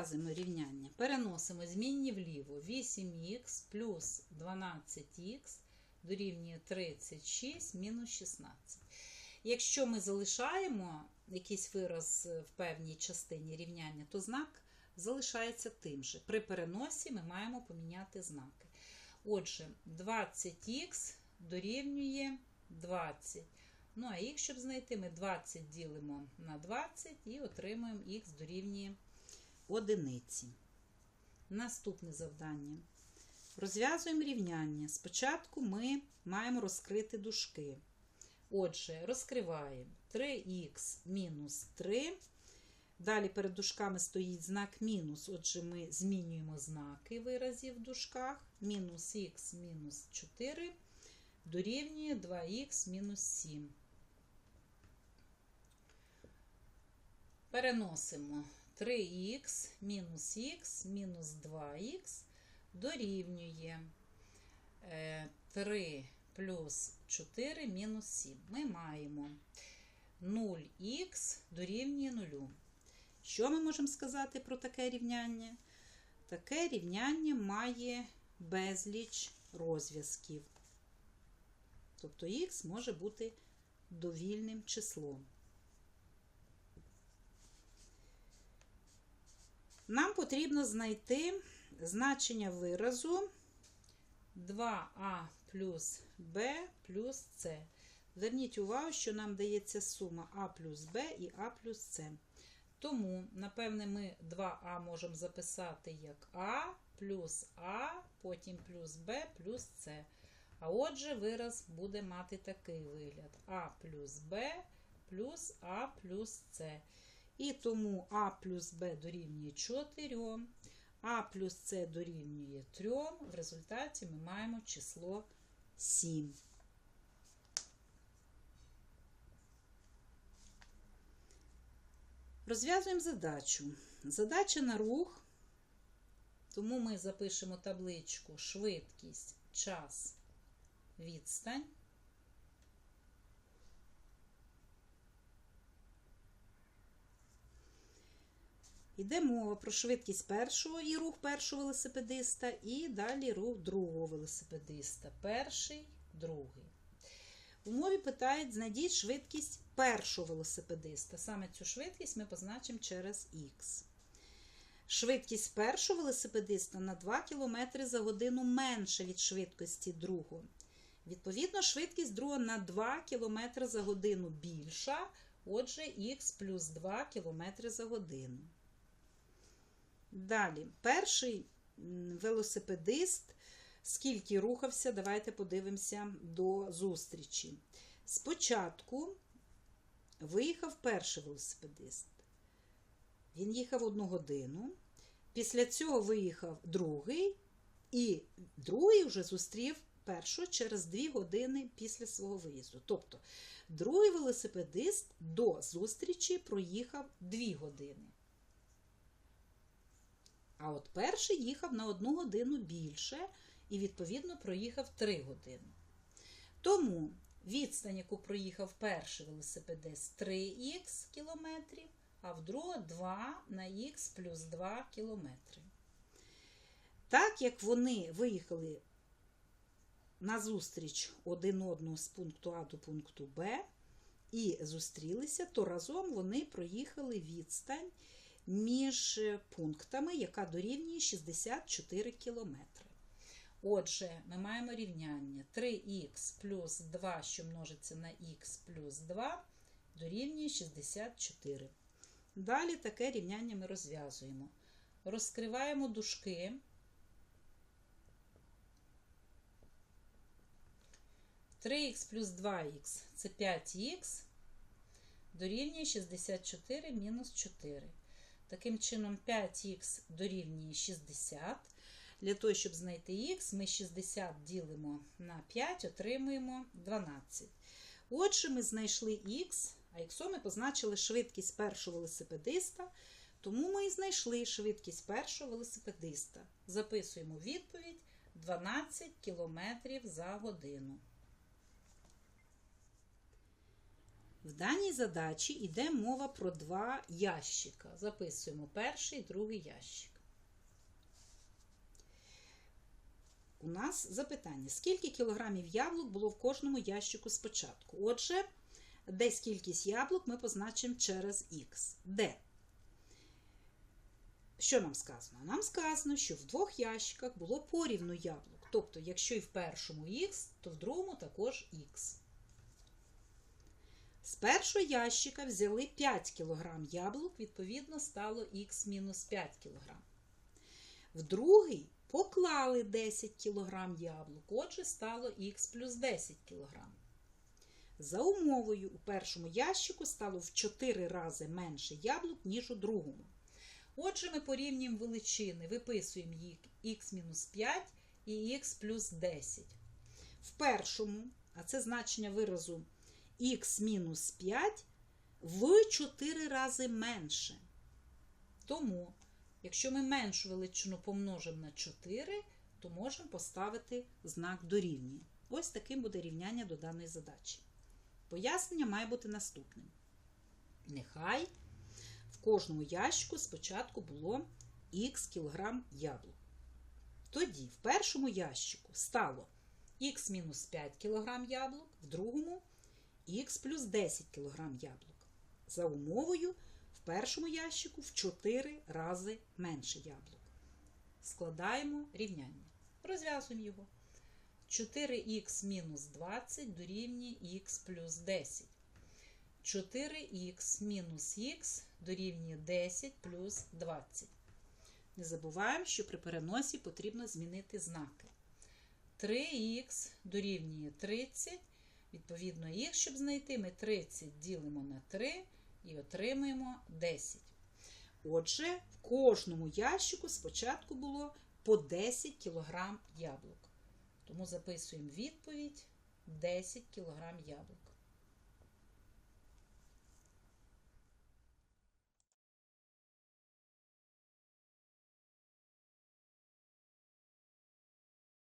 Розв'язуємо рівняння. Переносимо змінні вліво. 8х плюс 12х дорівнює 36 мінус 16. Якщо ми залишаємо якийсь вираз в певній частині рівняння, то знак залишається тим же. При переносі ми маємо поміняти знаки. Отже, 20х дорівнює 20. Ну, а х, щоб знайти, ми 20 ділимо на 20 і отримуємо х дорівнює одиниці. Наступне завдання. Розв'язуємо рівняння. Спочатку ми маємо розкрити дужки. Отже, розкриваємо 3х мінус 3. Далі перед дужками стоїть знак мінус. Отже, ми змінюємо знаки виразів в дужках. Мінус х мінус 4 дорівнює 2х мінус 7. Переносимо 3х мінус х мінус 2х дорівнює 3 плюс 4 мінус 7. Ми маємо 0х дорівнює 0. Що ми можемо сказати про таке рівняння? Таке рівняння має безліч розв'язків. Тобто х може бути довільним числом. Нам потрібно знайти значення виразу 2а плюс b плюс c. Зверніть увагу, що нам дається сума а плюс b і а плюс c. Тому, напевне, ми 2а можемо записати як а плюс а, потім плюс b плюс c. А отже, вираз буде мати такий вигляд: а плюс b плюс а плюс c. І тому а плюс b дорівнює 4, а плюс c дорівнює 3. В результаті ми маємо число 7. Розв'язуємо задачу. Задача на рух, тому ми запишемо табличку швидкість, час, відстань. Йде мова про швидкість першого і рух першого велосипедиста, і далі рух другого велосипедиста. Перший, другий. В умові питають, знайдіть швидкість першого велосипедиста. Саме цю швидкість ми позначимо через х. Швидкість першого велосипедиста на 2 км за годину менша від швидкості другого. Відповідно, швидкість другого на 2 км за годину більша, отже, х плюс 2 км за годину. Далі, перший велосипедист, скільки рухався, давайте подивимося до зустрічі. Спочатку виїхав перший велосипедист. Він їхав одну годину. Після цього виїхав другий, і другий вже зустрів першого через 2 години після свого виїзду. Тобто, другий велосипедист до зустрічі проїхав 2 години. А от перший їхав на одну годину більше і, відповідно, проїхав 3 години. Тому відстань, яку проїхав перший велосипедист 3х кілометрів, а в другого 2 на х плюс 2 кілометри. Так як вони виїхали на зустріч один одного з пункту А до пункту Б і зустрілися, то разом вони проїхали відстань між пунктами, яка дорівнює 64 км. Отже, ми маємо рівняння 3х плюс 2, що множиться на х плюс 2, дорівнює 64. Далі таке рівняння ми розв'язуємо. Розкриваємо дужки. Три х плюс 2х це 5х, дорівнює 64 мінус 4. Таким чином, 5х дорівнює 60. Для того, щоб знайти х, ми 60 ділимо на 5, отримуємо 12. Отже, ми знайшли х, а х ми позначили швидкість першого велосипедиста, тому ми і знайшли швидкість першого велосипедиста. Записуємо відповідь 12 км за годину. В даній задачі йде мова про два ящика. Записуємо перший і другий ящик. У нас запитання: скільки кілограмів яблук було в кожному ящику спочатку? Отже, десь кількість яблук ми позначимо через х. Де? Що нам сказано? Нам сказано, що в двох ящиках було порівну яблук. Тобто, якщо і в першому х, то в другому також х. З першого ящика взяли 5 кг яблук, відповідно, стало х мінус 5 кг. В другий поклали 10 кг яблук, отже, стало х плюс 10 кг. За умовою, у першому ящику стало в 4 рази менше яблук, ніж у другому. Отже, ми порівнюємо величини, виписуємо їх х-5 і х плюс 10. В першому, а це значення виразу х-5 в 4 рази менше. Тому, якщо ми меншу величину помножимо на 4, то можемо поставити знак дорівнює. Ось таким буде рівняння до даної задачі. Пояснення має бути наступним. Нехай в кожному ящику спочатку було х кілограм яблук. Тоді в першому ящику стало х-5 кг яблук, в другому х плюс 10 кг яблук. За умовою в першому ящику в 4 рази менше яблук. Складаємо рівняння. Розв'язуємо його. 4х мінус 20 дорівнює х плюс 10. 4х мінус х дорівнює 10 плюс 20. Не забуваємо, що при переносі потрібно змінити знаки. 3х дорівнює 30. Відповідно, їх, щоб знайти, ми 30 ділимо на 3 і отримуємо 10. Отже, в кожному ящику спочатку було по 10 кг яблук. Тому записуємо відповідь 10 кг яблук.